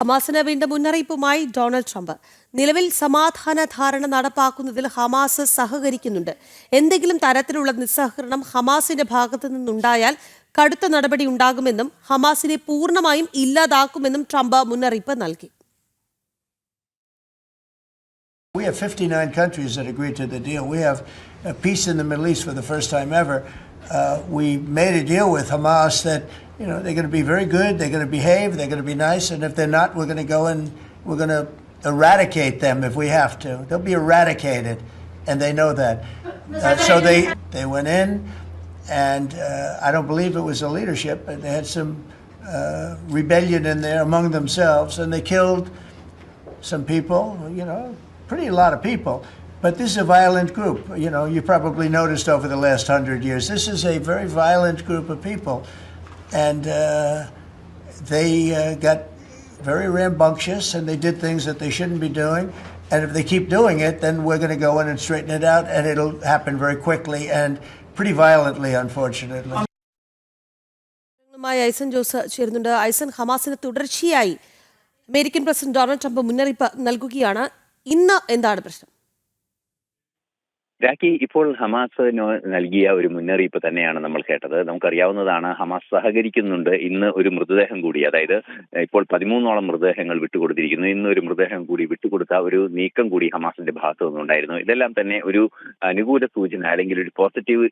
ഹമാസിന് വീണ്ടും മുന്നറിയിപ്പുമായി ഡൊണാൾഡ് ട്രംപ് നിലവിൽ സമാധാന ധാരണ നടപ്പാക്കുന്നതിൽ ഹമാസ് സഹകരിക്കുന്നുണ്ട് എന്തെങ്കിലും തരത്തിലുള്ള നിസ്സഹകരണം ഹമാസിന്റെ ഭാഗത്തു നിന്നുണ്ടായാൽ കടുത്ത നടപടി ഉണ്ടാകുമെന്നും ഹമാസിനെ പൂർണമായും ഇല്ലാതാക്കുമെന്നും ട്രംപ് മുന്നറിയിപ്പ് നൽകി We have 59 countries that agreed to the deal. We have a peace in the Middle East for the first time ever. Uh, we made a deal with Hamas that you know they're going to be very good, they're going to behave, they're going to be nice, and if they're not, we're going to go and we're going to eradicate them if we have to. They'll be eradicated, and they know that. Uh, so they they went in, and uh, I don't believe it was the leadership, but they had some uh, rebellion in there among themselves, and they killed some people, you know, pretty a lot of people. But this is a violent group. You know, you probably noticed over the last hundred years, this is a very violent group of people. And uh, they uh, got very rambunctious and they did things that they shouldn't be doing. And if they keep doing it, then we're going to go in and straighten it out, and it'll happen very quickly and pretty violently, unfortunately. മായി ഐസൻ ജോസ് ചേരുന്നുണ്ട് ഐസൻ ഹമാസിന് തുടർച്ചയായി American president Donald Trump മുന്നറിയിപ്പ് നൽകുകയാണ് ഇന്ന് എന്താണ് പ്രശ്നം രാഖി ഇപ്പോൾ ഹമാസ് നൽകിയ ഒരു മുന്നറിയിപ്പ് തന്നെയാണ് നമ്മൾ കേട്ടത്. നമുക്കറിയാവുന്നതാണ് ഹമാസ് സഹകരിക്കുന്നുണ്ട്. ഇന്ന് ഒരു മൃതദേഹം കൂടി അതായത് ഇപ്പോൾ പതിമൂന്നോളം മൃതദേഹങ്ങൾ വിട്ടുകൊടുത്തിരിക്കുന്നു. ഇന്ന് ഒരു മൃതദേഹം കൂടി വിട്ടുകൊടുത്ത ഒരു നീക്കം കൂടി ഹമാസിന്റെ ഭാഗത്തു നിന്നുണ്ടായിരുന്നു. ഇതെല്ലാം തന്നെ ഒരു അനുകൂല സൂചന അല്ലെങ്കിൽ ഒരു പോസിറ്റീവ്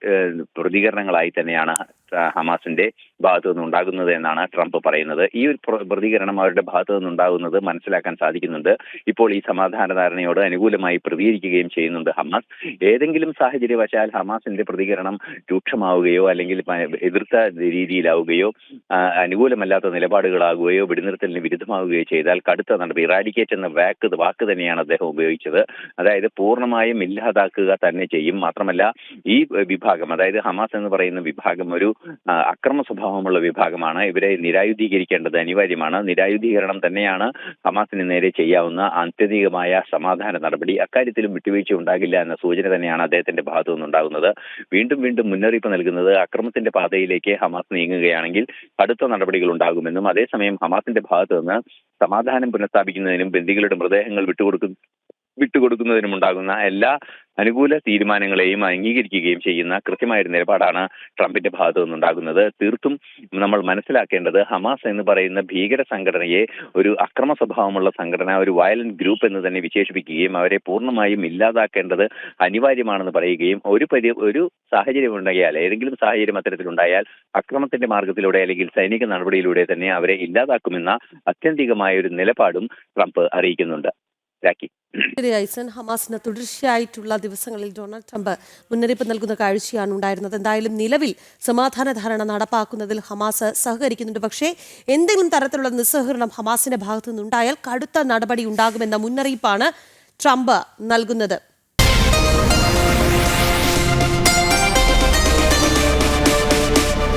പ്രതികരണങ്ങളായി തന്നെയാണ് ഹമാസിന്റെ ഭാഗത്തു നിന്നുണ്ടാകുന്നത് എന്നാണ് ട്രംപ് പറയുന്നത്. ഈ ഒരു പ്രതികരണം അവരുടെ ഭാഗത്തു നിന്നുണ്ടാകുന്നത് മനസ്സിലാക്കാൻ സാധിക്കുന്നുണ്ട്. ഇപ്പോൾ ഈ സമാധാന ധാരണയോട് അനുകൂലമായി പ്രതികരിക്കുകയും ചെയ്യുന്നുണ്ട് ഹമാസ്. ഏതെങ്കിലും സാഹചര്യവശാൽ ഹമാസിന്റെ പ്രതികരണം രൂക്ഷമാവുകയോ അല്ലെങ്കിൽ എതിർത്ത രീതിയിലാവുകയോ അനുകൂലമല്ലാത്ത നിലപാടുകളാകുകയോ വെടിനിർത്തലിന് വിരുദ്ധമാവുകയോ ചെയ്താൽ കടുത്ത നടപടി ഇറാഡിക്കേറ്റ് എന്ന വാക്ക് വാക്ക് തന്നെയാണ് അദ്ദേഹം ഉപയോഗിച്ചത്. അതായത് പൂർണമായും ഇല്ലാതാക്കുക തന്നെ ചെയ്യും. മാത്രമല്ല ഈ വിഭാഗം അതായത് ഹമാസ് എന്ന് പറയുന്ന വിഭാഗം ഒരു അക്രമ സ്വഭാവമുള്ള വിഭാഗമാണ്. ഇവരെ നിരായുധീകരിക്കേണ്ടത് അനിവാര്യമാണ്. നിരായുധീകരണം തന്നെയാണ് ഹമാസിന് നേരെ ചെയ്യാവുന്ന ആത്യന്തികമായ സമാധാന നടപടി. അക്കാര്യത്തിലും വിട്ടുവീഴ്ച ഉണ്ടാകില്ല എന്ന സൂചന തന്നെയാണ് അദ്ദേഹത്തിന്റെ ഭാഗത്തു നിന്നുണ്ടാകുന്നത്. വീണ്ടും വീണ്ടും മുന്നറിയിപ്പ് നൽകുന്നത് അക്രമത്തിന്റെ പാതയിലേക്ക് ഹമാസ് നീങ്ങുകയാണെങ്കിൽ കടുത്ത നടപടികൾ ഉണ്ടാകുമെന്നും അതേസമയം ഹമാസിന്റെ ഭാഗത്തു നിന്ന് സമാധാനം പുനഃസ്ഥാപിക്കുന്നതിനും ബന്ദികളുടെ മൃതദേഹങ്ങൾ വിട്ടുകൊടുക്കും വിട്ടുകൊടുക്കുന്നതിനും ഉണ്ടാകുന്ന എല്ലാ അനുകൂല തീരുമാനങ്ങളെയും അംഗീകരിക്കുകയും ചെയ്യുന്ന കൃത്യമായ ഒരു നിലപാടാണ് ട്രംപിന്റെ ഭാഗത്തു നിന്നുണ്ടാകുന്നത്. തീർത്തും നമ്മൾ മനസ്സിലാക്കേണ്ടത് ഹമാസ് എന്ന് പറയുന്ന ഭീകര സംഘടനയെ ഒരു അക്രമ സ്വഭാവമുള്ള സംഘടന ഒരു വയലന്റ് ഗ്രൂപ്പ് എന്ന് തന്നെ വിശേഷിപ്പിക്കുകയും അവരെ പൂർണമായും ഇല്ലാതാക്കേണ്ടത് അനിവാര്യമാണെന്ന് പറയുകയും ഒരു പരി ഒരു സാഹചര്യം ഉണ്ടായാൽ ഏതെങ്കിലും സാഹചര്യം അത്തരത്തിലുണ്ടായാൽ അക്രമത്തിന്റെ മാർഗത്തിലൂടെ അല്ലെങ്കിൽ സൈനിക നടപടിയിലൂടെ തന്നെ അവരെ ഇല്ലാതാക്കുമെന്ന അത്യന്തികമായ ഒരു നിലപാടും ട്രംപ് അറിയിക്കുന്നുണ്ട്. രാഖി ശരിയായി ഐസൻ. ഹമാസിന് തുടർച്ചയായിട്ടുള്ള ദിവസങ്ങളിൽ ഡൊണാൾഡ് ട്രംപ് മുന്നറിയിപ്പ് നൽകുന്ന കാഴ്ചയാണ് ഉണ്ടായിരുന്നത്. എന്തായാലും നിലവിൽ സമാധാന ധാരണ നടപ്പാക്കുന്നതിൽ ഹമാസ് സഹകരിക്കുന്നുണ്ട്. പക്ഷേ എന്തെങ്കിലും തരത്തിലുള്ള നിസ്സഹകരണം ഹമാസിന്റെ ഭാഗത്തു നിന്നുണ്ടായാൽ കടുത്ത നടപടി ഉണ്ടാകുമെന്ന മുന്നറിയിപ്പാണ് ട്രംപ് നൽകുന്നത്.